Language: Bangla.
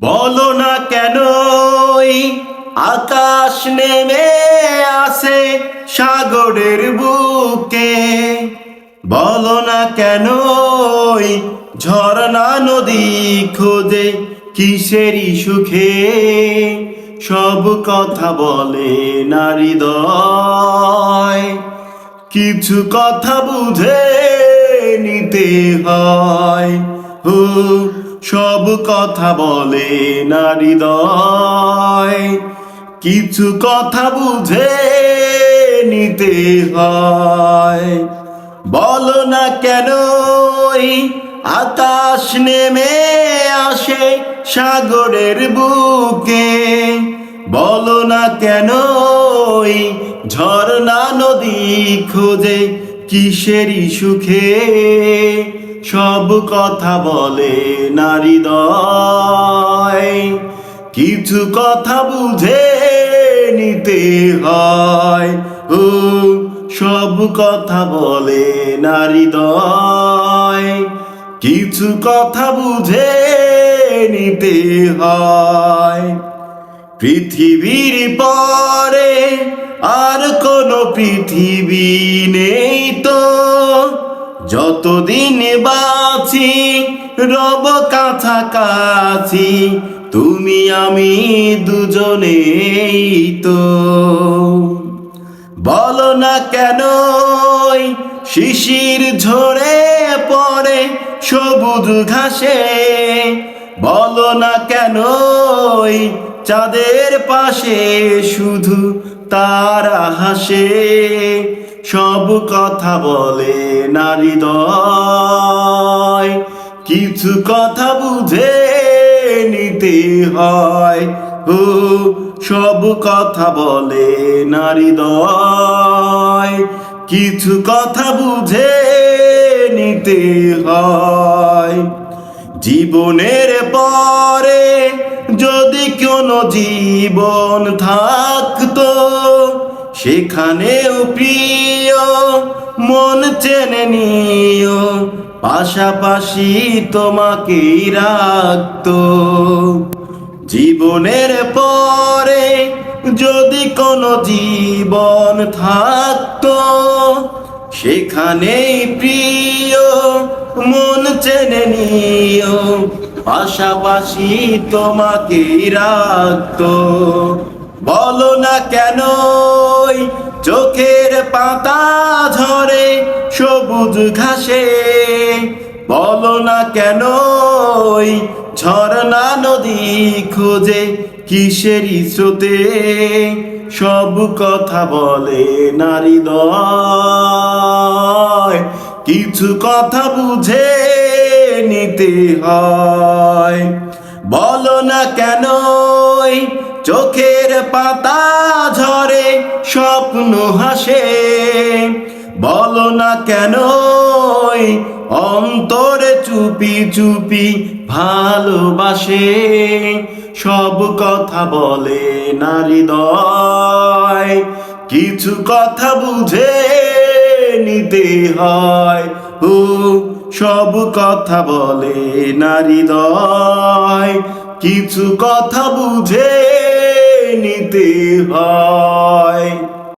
বলো না কেন আকাশ নেমে আসে সাগরের বুকে। বলো না কেন ঝর্ণা নদী খোঁজে কিসেরই সুখে? সব কথা বলে নারী দয়। কিছু কথা বুঝে নিতে হয়। হু সব কথা বলে নারী দয় কিছু কথা বুঝে নিতে হয়। বল না কেন আকাশ নেমে আসে সাগরের বুকে। বলো না কেন ঝর্ণা নদী খোঁজে কিসেরই সুখে? সব কথা বলে নারী দয় কিছু কথা বুঝে নিতে হয়। ও, সব কথা বলে নারী দয় কিছু কথা বুঝে নিতে হয়। পৃথিবীর পরে আর কোনো পৃথিবী নেই তো। যতদিন বাঁচি, রব কাছাকাছি, তুমি আমি দুজনেই তো। বলো না কেন শিশির ঝরে পড়ে সবুজ ঘাসে? বলো না কেন চাঁদের পাশে শুধু তারা হাসে? সব কথা বলে নারী দয়। কিছু কথা বুঝে নিতে হয়। ও সব কথা বলে নারী দয়। কিছু কথা বুঝে নিতে হয়। জীবনের পরে যদি কোনো জীবন থাকতো সেখানেও প্রিয়, মন চেনে নিও। পাশাপাশি তোমাকেই রাখতো। জীবনের পরে যদি কোনো জীবন থাকতো, সেখানেই প্রিয়, মন চেনে নিও। পাশাপাশি তোমাকে রাখতো। বলো না কেন? চোখের পাতা ঝরে সবুজ ঘাসে। বলো না কেন? ঝর্ণা নদী খোঁজে কিসের স্রোতে? সব কথা বলে নারী দয় কিছু কথা বুঝে নিতে হয়। বলো না কেন? চোখের পাতা ঝরে, স্বপ্ন হাসে। বলো না কেন অন্তরে চুপি চুপি ভালোবাসে? সব কথা বলে নারী দয় কিছু কথা বুঝে নিতে হয়। ও সব কথা বলে নারী দয় কিছু কথা বুঝে নিতে হয়।